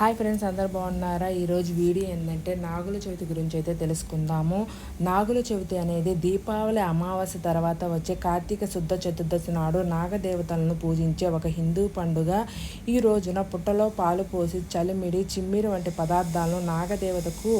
Hi friends అందరు బాగున్నారా? ఈరోజు వీడియో ఏంటంటే నాగుల చవితి గురించి అయితే తెలుసుకుందాము. నాగుల చవితి అనేది దీపావళి అమావాస్య తర్వాత వచ్చే కార్తీక శుద్ధ చతుర్దశి నాడు నాగదేవతలను పూజించే ఒక హిందూ పండుగ. ఈ రోజున పుట్టలో పాలు పోసి చలిమిడి చిమ్మిరి వంటి పదార్థాలను నాగదేవతకు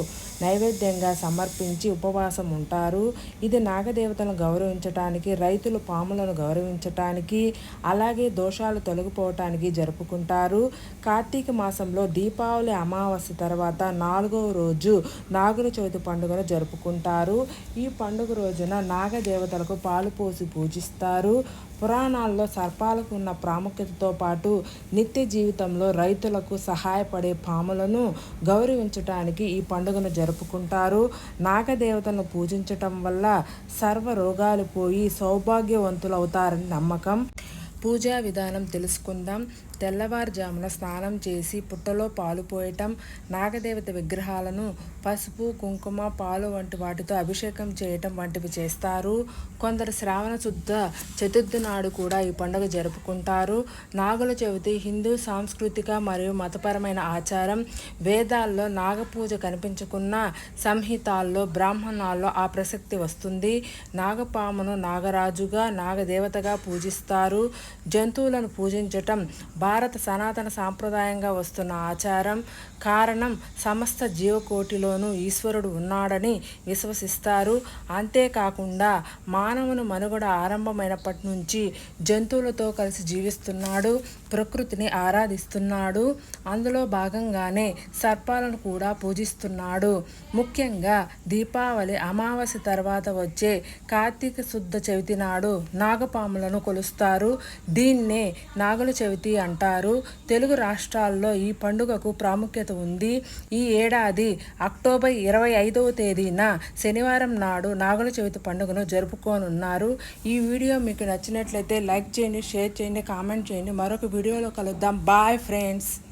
నైవేద్యంగా సమర్పించి ఉపవాసం ఉంటారు. ఇది నాగదేవతలను గౌరవించటానికి రైతులు పాములను గౌరవించటానికి అలాగే దోషాలు తొలగిపోవటానికి జరుపుకుంటారు. కార్తీక మాసంలో దీపావళి అమావాస్య తర్వాత నాలుగవ రోజు నాగుల చవితి పండుగను జరుపుకుంటారు. ఈ పండుగ రోజున నాగదేవతలకు పాలు పోసి పూజిస్తారు. పురాణాల్లో సర్పాలకు ఉన్న ప్రాముఖ్యతతో పాటు నిత్య జీవితంలో రైతులకు సహాయపడే పాములను గౌరవించటానికి ఈ పండుగను జరుపుకుంటారు. నాగదేవతలను పూజించటం వల్ల సర్వ రోగాలు పోయి సౌభాగ్యవంతులు అవుతారని నమ్మకం. పూజా విధానం తెలుసుకుందాం. తెల్లవారుజామున స్నానం చేసి పుట్టలో పాలు పోయటం నాగదేవత విగ్రహాలను పసుపు కుంకుమ పాలు వంటి వాటితో అభిషేకం చేయటం వంటివి చేస్తారు. కొందరు శ్రావణ శుద్ధ చతుర్థి నాడు కూడా ఈ పండుగ జరుపుకుంటారు. నాగుల చవితి హిందూ సాంస్కృతిక మరియు మతపరమైన ఆచారం. వేదాల్లో నాగపూజ కనిపించుకున్న సంహితాల్లో బ్రాహ్మణాల్లో ఆ ప్రసక్తి వస్తుంది. నాగపామును నాగరాజుగా నాగదేవతగా పూజిస్తారు. జంతువులను పూజించటం భారత సనాతన సాంప్రదాయంగా వస్తున్న ఆచారం. కారణం సమస్త జీవకోటిలోనూ ఈశ్వరుడు ఉన్నాడని విశ్వసిస్తారు. అంతేకాకుండా మానవుని మనుగడ ఆరంభమైనప్పటి నుంచి జంతువులతో కలిసి జీవిస్తున్నాడు ప్రకృతిని ఆరాధిస్తున్నాడు. అందులో భాగంగానే సర్పాలను కూడా పూజిస్తున్నాడు. ముఖ్యంగా దీపావళి అమావాస్య తర్వాత వచ్చే కార్తీక శుద్ధ చవితి నాడు నాగపాములను కొలుస్తారు. దీన్నే నాగుల చవితి అంటారు. తెలుగు రాష్ట్రాల్లో ఈ పండుగకు ప్రాముఖ్యత ఉంది. ఈ ఏడాది అక్టోబర్ ఇరవై ఐదవ తేదీన శనివారం నాడు నాగుల చవితి పండుగను జరుపుకోనున్నారు. ఈ వీడియో మీకు నచ్చినట్లయితే లైక్ చేయండి షేర్ చేయండి కామెంట్ చేయండి. మరొక వీడియోలో కలుద్దాం. Bye friends.